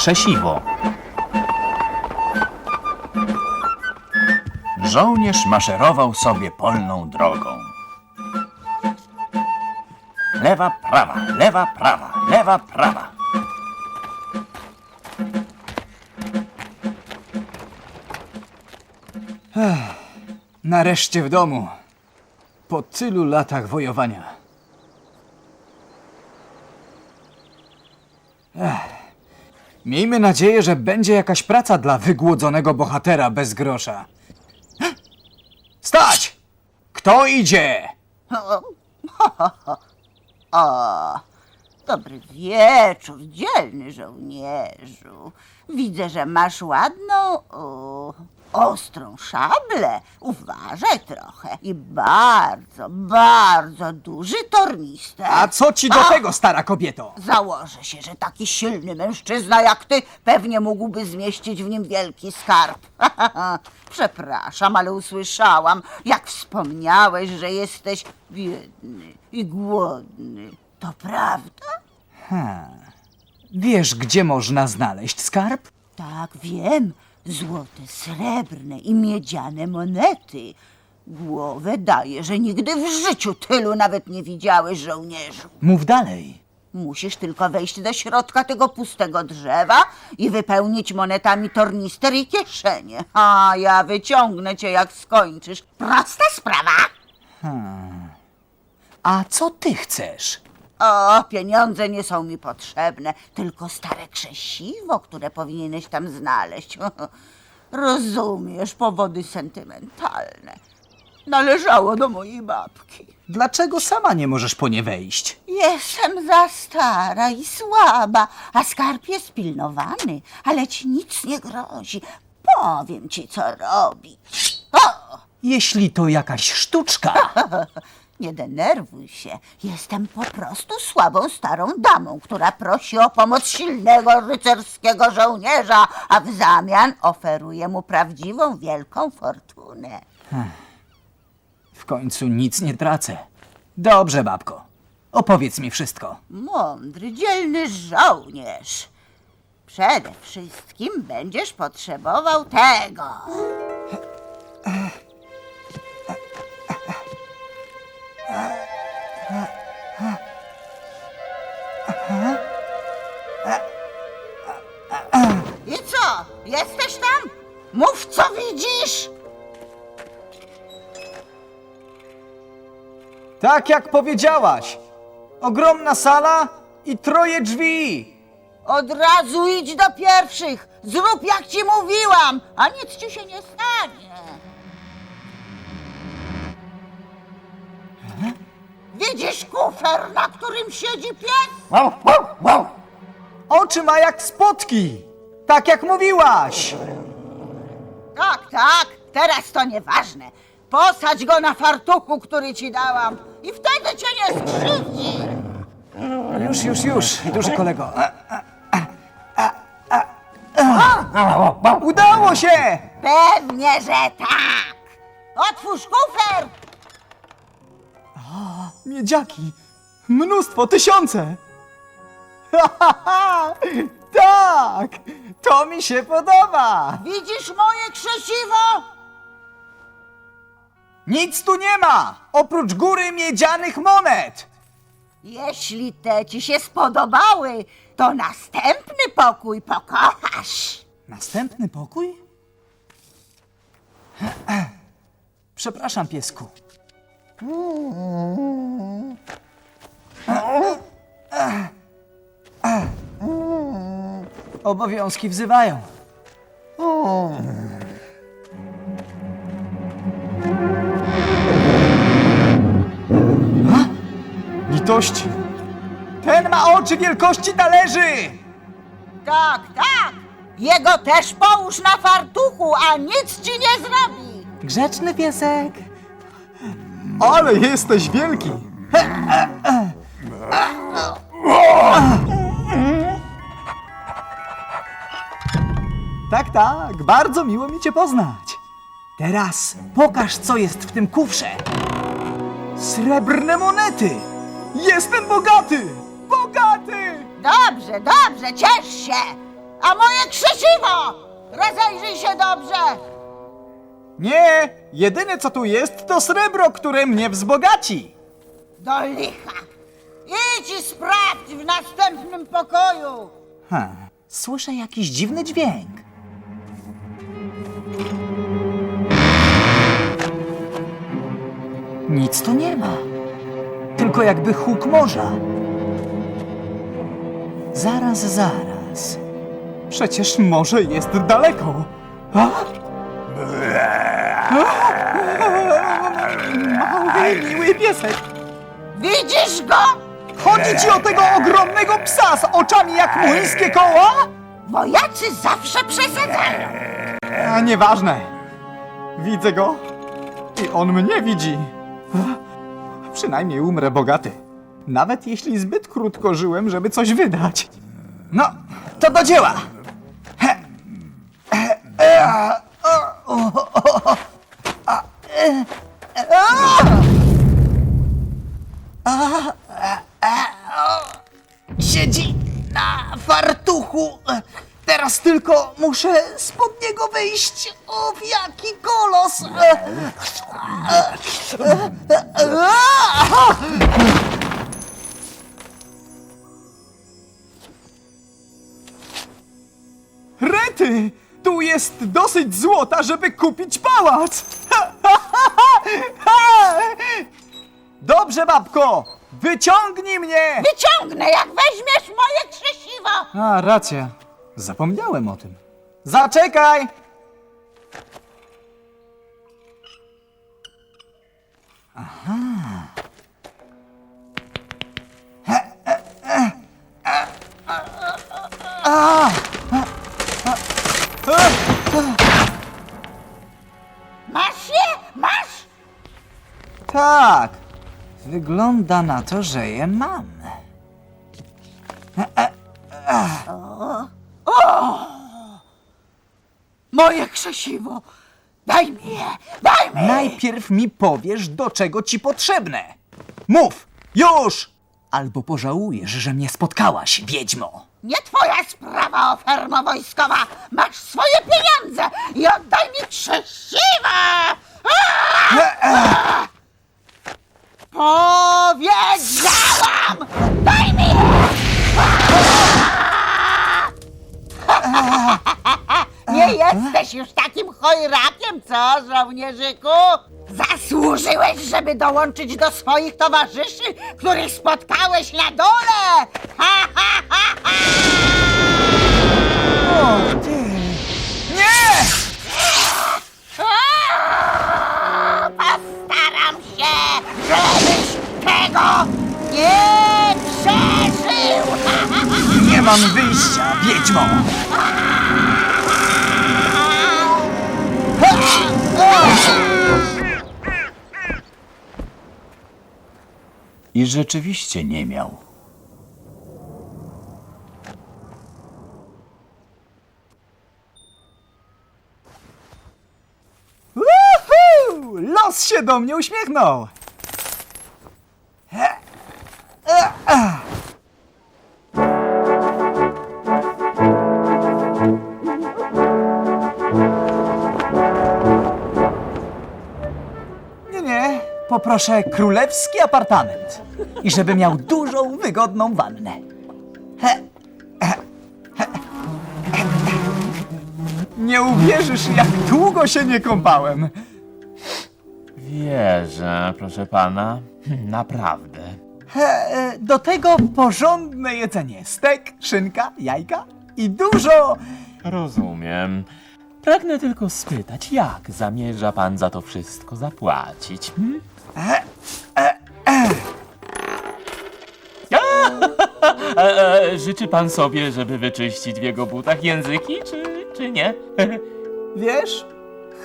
krzesiwo. Żołnierz maszerował sobie polną drogą. Lewa, prawa, lewa, prawa, lewa, prawa. Nareszcie w domu. Po tylu latach wojowania. Ech. Miejmy nadzieję, że będzie jakaś praca dla wygłodzonego bohatera bez grosza. Stać! Kto idzie? O, dobry wieczór, dzielny żołnierzu. Widzę, że masz ładną, o, ostrą szablę. Uważaj trochę. I bardzo, bardzo duży tornister. A co ci do A! tego, stara kobieto? Założę się, że taki silny mężczyzna jak ty pewnie mógłby zmieścić w nim wielki skarb. Przepraszam, ale usłyszałam, jak wspomniałeś, że jesteś biedny i głodny. To prawda? Wiesz, gdzie można znaleźć skarb? Tak, wiem. Złote, srebrne i miedziane monety. Głowę daję, że nigdy w życiu tylu nawet nie widziałeś, żołnierzu. Mów dalej. Musisz tylko wejść do środka tego pustego drzewa i wypełnić monetami tornister i kieszenie. A ja wyciągnę cię, jak skończysz. Prosta sprawa. A co ty chcesz? O, pieniądze nie są mi potrzebne, tylko stare krzesiwo, które powinieneś tam znaleźć. Rozumiesz, powody sentymentalne. Należało do mojej babki. Dlaczego sama nie możesz po nie wejść? Jestem za stara i słaba, a skarb jest pilnowany, ale ci nic nie grozi. Powiem ci, co robić. O, Jeśli to jakaś sztuczka. nie denerwuj się. Jestem po prostu słabą starą damą, która prosi o pomoc silnego rycerskiego żołnierza, a w zamian oferuje mu prawdziwą wielką fortunę. W końcu nic nie tracę. Dobrze, babko. Opowiedz mi wszystko. Mądry, dzielny żołnierz. Przede wszystkim będziesz potrzebował tego. Tak jak powiedziałaś. Ogromna sala i troje drzwi. Od razu idź do pierwszych. Zrób jak ci mówiłam, a nic ci się nie stanie. Widzisz kufer, na którym siedzi pies? Oczy ma jak spotki. Tak jak mówiłaś. Tak, tak, teraz to nieważne. Posadź go na fartuchu, który ci dałam i wtedy cię nie skrzywdzi. Już, już, już, duży kolego. Udało się! Pewnie, że tak. Otwórz kufer. Miedziaki. Mnóstwo, tysiące. tak, to mi się podoba. Widzisz moje krzesiwo? Nic tu nie ma, oprócz góry miedzianych monet. Jeśli te ci się spodobały, to następny pokój pokochasz. Następny pokój? Przepraszam, piesku. Obowiązki wzywają. Litości. Ten ma oczy wielkości talerzy! Tak, tak. Jego też połóż na fartuchu, a nic ci nie zrobi. Grzeczny piesek. Ale jesteś wielki. Tak, tak, bardzo miło mi cię poznać. Teraz pokaż, co jest w tym kufrze. Srebrne monety. Jestem bogaty! Bogaty! Dobrze, dobrze, ciesz się. A moje krzesiwo! Rozejrzyj się dobrze! Nie, jedyne co tu jest to srebro, które mnie wzbogaci. Do licha! Idź i sprawdź w następnym pokoju! Ha, słyszę jakiś dziwny dźwięk. Nic tu nie ma. Tylko jakby huk morza. Zaraz, zaraz. Przecież morze jest daleko. A? Mały, miły piesek. Widzisz go? Chodzi ci o tego ogromnego psa z oczami jak młyńskie koła? Wojacy zawsze przesadzają! A nieważne. Widzę go i on mnie widzi. Przynajmniej umrę bogaty. Nawet jeśli zbyt krótko żyłem, żeby coś wydać. No, to do dzieła. Siedzi na fartuchu. Teraz tylko muszę spod niego wyjść. O, jaki kolos! Rety! Tu jest dosyć złota, żeby kupić pałac! Dobrze, babko! Wyciągnij mnie! Wyciągnę, jak weźmiesz moje krzesiwo! A, racja. Zapomniałem o tym. Zaczekaj! Masz je? Masz? Tak. Wygląda na to, że je mam. Moje krzesiwo! Daj mi je! Daj mi! Najpierw mi powiesz, do czego ci potrzebne. Mów! Już! Albo pożałujesz, że mnie spotkałaś, wiedźmo. Nie twoja sprawa, ofermo wojskowa! Masz swoje pieniądze i oddaj mi krzesiwo! Aaa! Powiedziałam! Daj mi je! Nie jesteś już takim chojrakiem, co, żołnierzyku? Zasłużyłeś, żeby dołączyć do swoich towarzyszy, których spotkałeś na dole! Ha, ha, ha, ha! O, ty! Nie! Postaram się, żebyś tego nie przeżył! Nie mam wyjścia, wiedźmo! I rzeczywiście nie miał. Woohoo! Los się do mnie uśmiechnął! Poproszę królewski apartament. I żeby miał dużą, wygodną wannę. He, he, he, he. Nie uwierzysz, jak długo się nie kąpałem. Wierzę, proszę pana. Naprawdę. E, Do tego porządne jedzenie. Stek, szynka, jajka i dużo... Rozumiem. Pragnę tylko spytać, jak zamierza pan za to wszystko zapłacić? Hmm? E, e, życzy pan sobie, żeby wyczyścić w jego butach języki, czy, czy nie? Wiesz,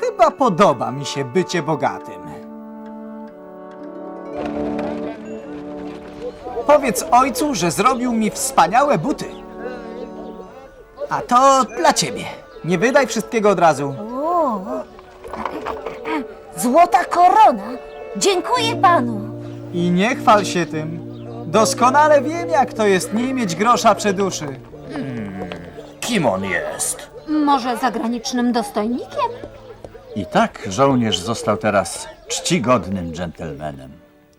chyba podoba mi się bycie bogatym. Powiedz ojcu, że zrobił mi wspaniałe buty. A to dla ciebie. Nie wydaj wszystkiego od razu. Złota korona! Dziękuję panu! I nie chwal się tym. Doskonale wiem, jak to jest nie mieć grosza przy duszy. Kim on jest? Może zagranicznym dostojnikiem? I tak żołnierz został teraz czcigodnym dżentelmenem.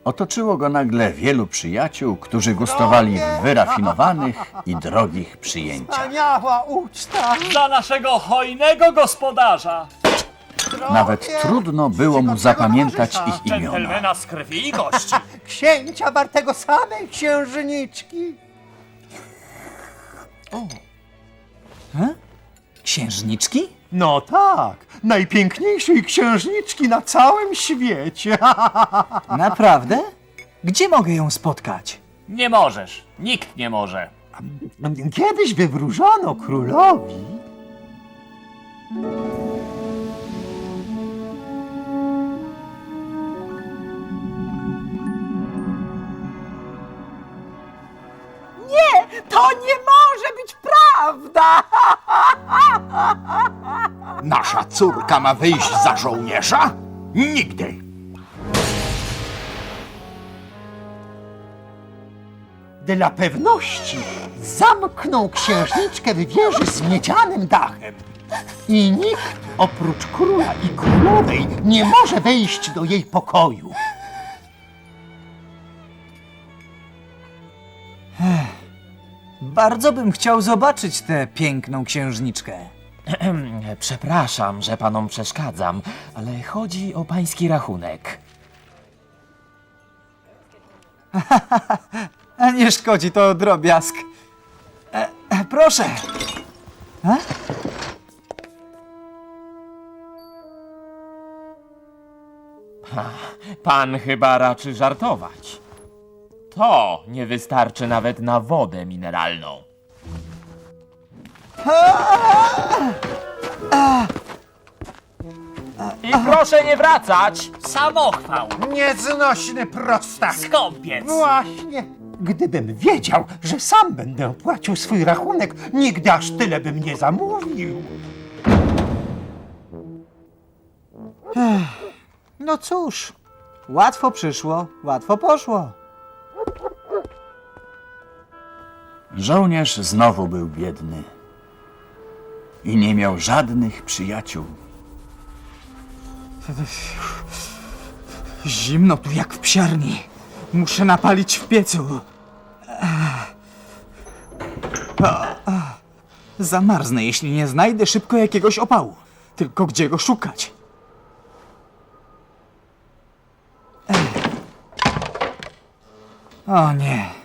Otoczyło go nagle wielu przyjaciół, którzy gustowali w wyrafinowanych i drogich przyjęciach. Wspaniała uczta! Dla naszego hojnego gospodarza! Nawet trudno było mu zapamiętać ich imiona. Dżentelmena z krwi i kości! Księcia wartego samej księżniczki! Księżniczki? No tak, najpiękniejszej księżniczki na całym świecie. Naprawdę? Gdzie mogę ją spotkać? Nie możesz. Nikt nie może. Kiedyś wywróżono królowi. To nie może być prawda! Nasza córka ma wyjść za żołnierza? Nigdy! Dla pewności zamknął księżniczkę w wieży z miedzianym dachem. I nikt oprócz króla i królowej nie może wejść do jej pokoju. Bardzo bym chciał zobaczyć tę piękną księżniczkę. Przepraszam, że panom przeszkadzam, ale chodzi o pański rachunek. A nie szkodzi, to drobiazg. E, e, proszę. Pan chyba raczy żartować. To nie wystarczy nawet na wodę mineralną. I proszę nie wracać! Samochwał! Nieznośny prostak. Skąpiec! Właśnie. Gdybym wiedział, że sam będę opłacił swój rachunek, nigdy aż tyle bym nie zamówił. No cóż, łatwo przyszło, łatwo poszło. Żołnierz znowu był biedny i nie miał żadnych przyjaciół. Zimno tu jak w psiarni. Muszę napalić w piecu. Zamarznę, jeśli nie znajdę szybko jakiegoś opału. Tylko gdzie go szukać? O nie.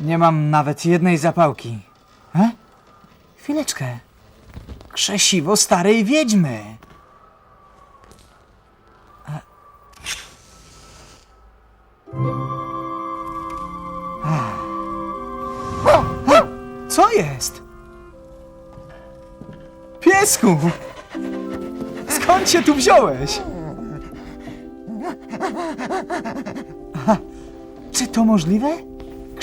Nie mam nawet jednej zapałki. E? Chwileczkę. Krzesiwo starej wiedźmy. Co jest? Piesku! Skąd się tu wziąłeś? Czy to możliwe?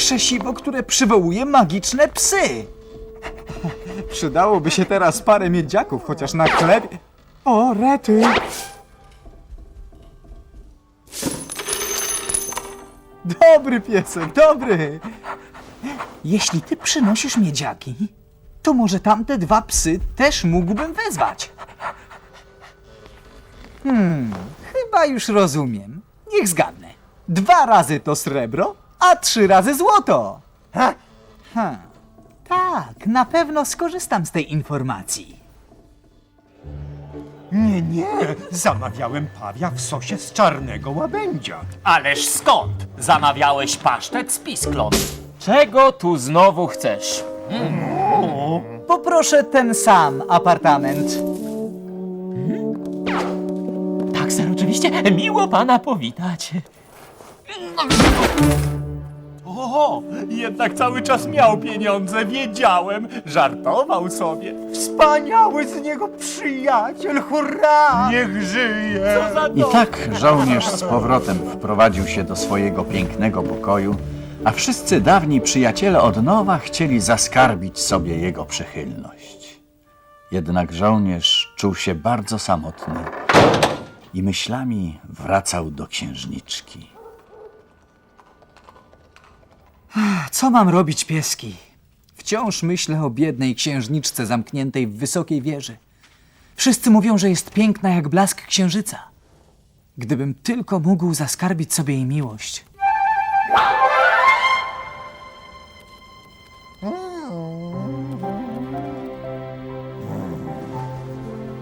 Krzesiwo, które przywołuje magiczne psy! Przydałoby się teraz parę miedziaków, chociaż na chlebie... O, rety! Dobry piesek, dobry! Jeśli ty przynosisz miedziaki, to może tamte dwa psy też mógłbym wezwać. Hmm, chyba już rozumiem. Niech zgadnę. Dwa razy to srebro, a trzy razy złoto. Ha? Ha. Tak, na pewno skorzystam z tej informacji. Nie, nie, zamawiałem pawia w sosie z czarnego łabędzia. Ależ skąd? Zamawiałeś pasztet z pisklą. Czego tu znowu chcesz? Poproszę ten sam apartament. Tak, ser, oczywiście. Miło pana powitać. O, jednak cały czas miał pieniądze, wiedziałem. Żartował sobie. Wspaniały z niego przyjaciel, hurra! Niech żyje! I tak żołnierz z powrotem wprowadził się do swojego pięknego pokoju, a wszyscy dawni przyjaciele od nowa chcieli zaskarbić sobie jego przychylność. Jednak żołnierz czuł się bardzo samotny i myślami wracał do księżniczki. Co mam robić, pieski? Wciąż myślę o biednej księżniczce zamkniętej w wysokiej wieży. Wszyscy mówią, że jest piękna jak blask księżyca. Gdybym tylko mógł zaskarbić sobie jej miłość.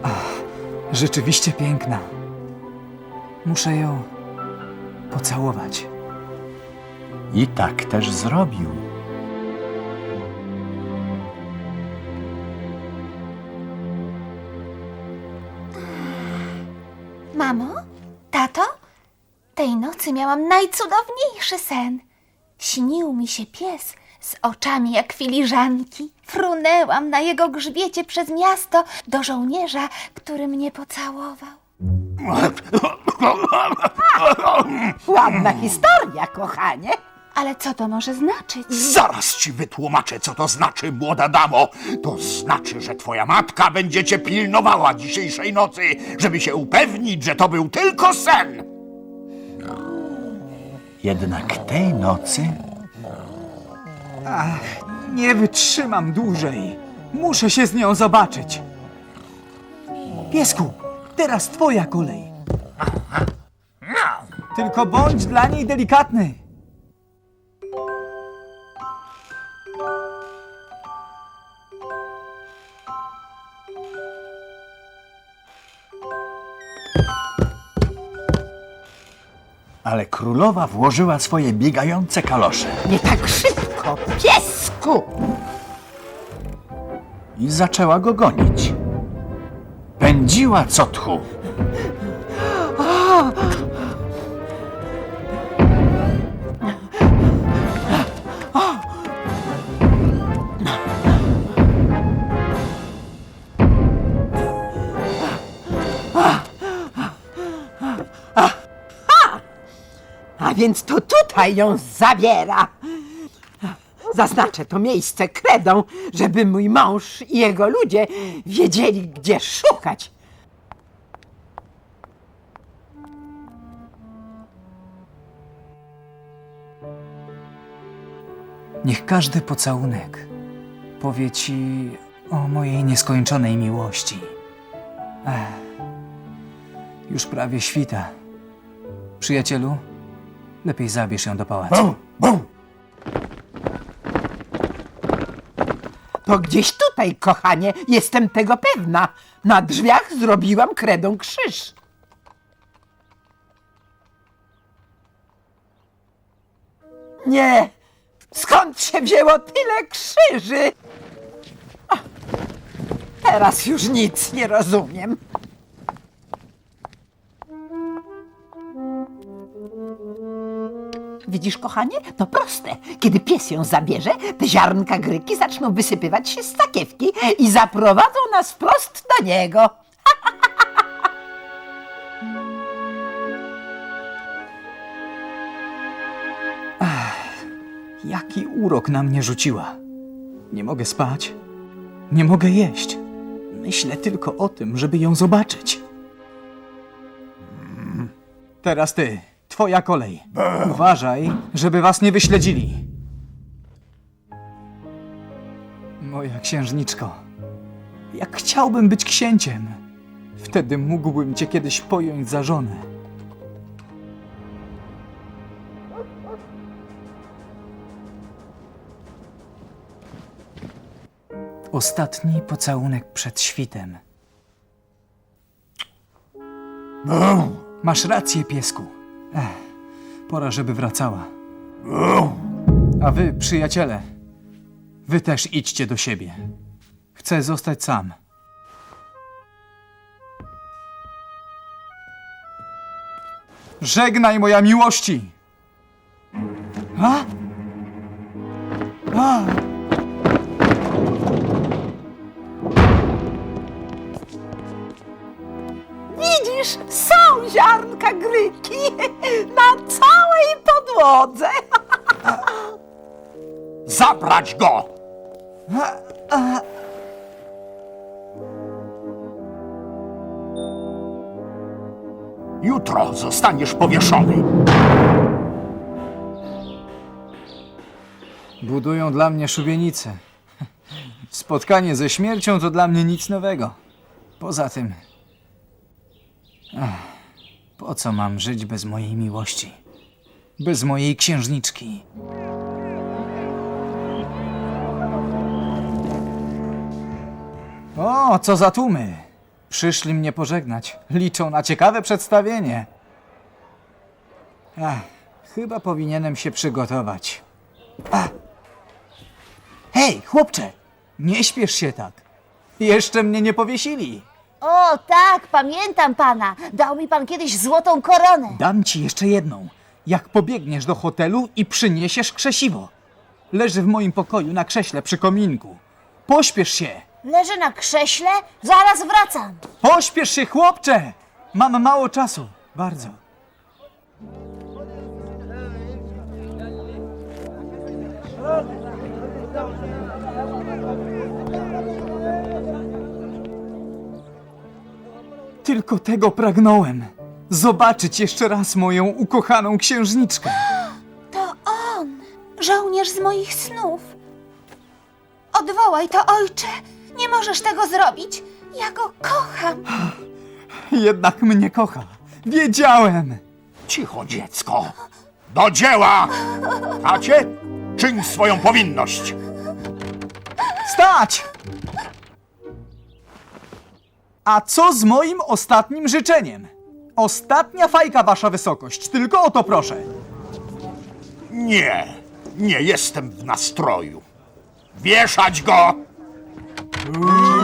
Ach, rzeczywiście piękna. Muszę ją pocałować. I tak też zrobił. Mamo? Tato? Tej nocy miałam najcudowniejszy sen. Śnił mi się pies z oczami jak filiżanki. Frunęłam na jego grzbiecie przez miasto do żołnierza, który mnie pocałował. Ładna historia, kochanie. Ale co to może znaczyć? Zaraz ci wytłumaczę, co to znaczy, młoda damo. To znaczy, że twoja matka będzie cię pilnowała dzisiejszej nocy, żeby się upewnić, że to był tylko sen. Jednak tej nocy Nie wytrzymam dłużej. Muszę się z nią zobaczyć. Piesku, teraz twoja kolej. Tylko bądź dla niej delikatny. Ale królowa włożyła swoje biegające kalosze Nie tak szybko, piesku! i zaczęła go gonić. Pędziła co tchu. A więc to tutaj ją zabiera. Zaznaczę to miejsce kredą, żeby mój mąż i jego ludzie wiedzieli, gdzie szukać. Niech każdy pocałunek powie ci o mojej nieskończonej miłości. Ech, już prawie świta. Przyjacielu, lepiej zabierz ją do pałacu. To gdzieś tutaj, kochanie, jestem tego pewna. Na drzwiach zrobiłam kredą krzyż. Nie! Skąd się wzięło tyle krzyży? Ach, Teraz już nic nie rozumiem. Widzisz, kochanie? To proste. Kiedy pies ją zabierze, te ziarnka gryki zaczną wysypywać się z sakiewki i zaprowadzą nas wprost do niego. Jaki urok na mnie rzuciła. Nie mogę spać. Nie mogę jeść. Myślę tylko o tym, żeby ją zobaczyć. Teraz ty. Twoja kolej. Uważaj, żeby was nie wyśledzili. Moja księżniczko. Jak chciałbym być księciem. Wtedy mógłbym cię kiedyś pojąć za żonę. Ostatni pocałunek przed świtem. Masz rację, piesku. Ech, pora, żeby wracała. A wy, przyjaciele, wy też idźcie do siebie. Chcę zostać sam. Żegnaj, moja miłości! A? A! Widzisz, są ziarnka gryki na całej podłodze. Zabrać go! Jutro zostaniesz powieszony. Budują dla mnie szubienicę. Spotkanie ze śmiercią to dla mnie nic nowego. Poza tym. Ach, po co mam żyć bez mojej miłości? Bez mojej księżniczki. O, co za tłumy! Przyszli mnie pożegnać. Liczą na ciekawe przedstawienie. Ach, chyba powinienem się przygotować. Ach. Hej, chłopcze! Nie śpiesz się tak. Jeszcze mnie nie powiesili. O, tak, pamiętam pana. Dał mi pan kiedyś złotą koronę. Dam ci jeszcze jedną. Jak pobiegniesz do hotelu i przyniesiesz krzesiwo. Leży w moim pokoju na krześle przy kominku. Pośpiesz się! Leżę na krześle, zaraz wracam. Pośpiesz się, chłopcze! Mam mało czasu. Bardzo. Tylko tego pragnąłem. Zobaczyć jeszcze raz moją ukochaną księżniczkę. To on, żołnierz z moich snów. Odwołaj to, ojcze. Nie możesz tego zrobić. Ja go kocham. Jednak mnie kocha. Wiedziałem. Cicho, dziecko. Do dzieła! Tacie, czyń swoją powinność. Stać! A co z moim ostatnim życzeniem? Ostatnia fajka, wasza wysokość. Tylko o to proszę. Nie, nie jestem w nastroju. Wieszać go!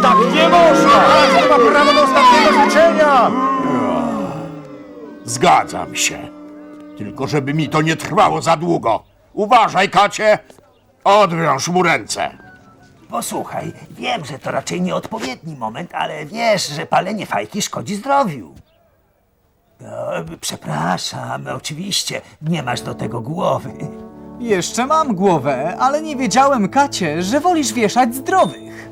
Tak nie można! Ma prawo do ostatniego życzenia! Zgadzam się. Tylko żeby mi to nie trwało za długo. Uważaj, Kacie! Odwiąż mu ręce. Posłuchaj, wiem, że to raczej nieodpowiedni moment, ale wiesz, że palenie fajki szkodzi zdrowiu. No, przepraszam, oczywiście, nie masz do tego głowy. Jeszcze mam głowę, ale nie wiedziałem, Kacie, że wolisz wieszać zdrowych.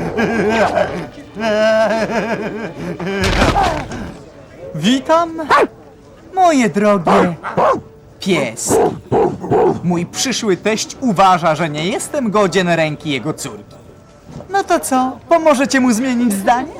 Witam, moje drogie pieski. Mój przyszły teść uważa, że nie jestem godzien ręki jego córki. No to co? Pomożecie mu zmienić zdanie?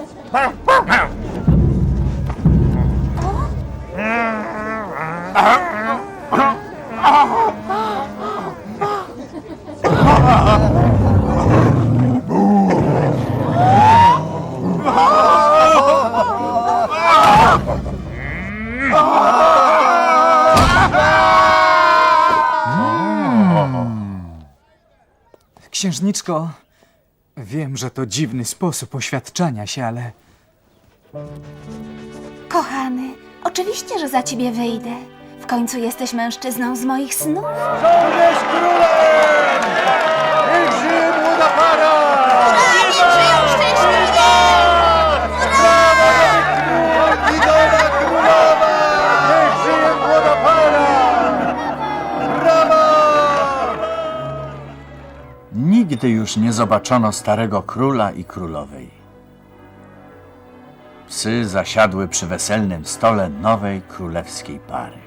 Księżniczko, wiem, że to dziwny sposób oświadczania się, ale Kochany, oczywiście, że za ciebie wyjdę. W końcu jesteś mężczyzną z moich snów. Nigdy już nie zobaczono starego króla i królowej. Psy zasiadły przy weselnym stole nowej królewskiej pary.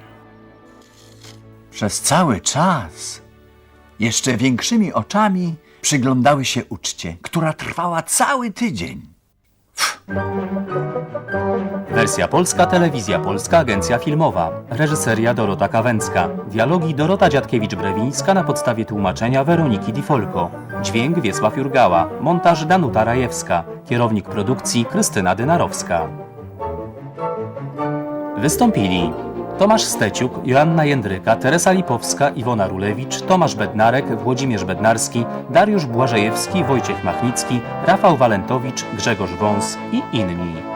Przez cały czas jeszcze większymi oczami przyglądały się uczcie, która trwała cały tydzień. Wersja polska, telewizja polska, agencja filmowa. Reżyseria Dorota Kawęcka. Dialogi Dorota Dziadkiewicz-Brewińska na podstawie tłumaczenia Weroniki Difolko. Dźwięk Wiesław Jurgała. Montaż Danuta Rajewska. Kierownik produkcji Krystyna Dynarowska. Wystąpili Tomasz Steciuk, Joanna Jędryka, Teresa Lipowska, Iwona Rulewicz, Tomasz Bednarek, Włodzimierz Bednarski, Dariusz Błażejewski, Wojciech Machnicki, Rafał Walentowicz, Grzegorz Wąs i inni.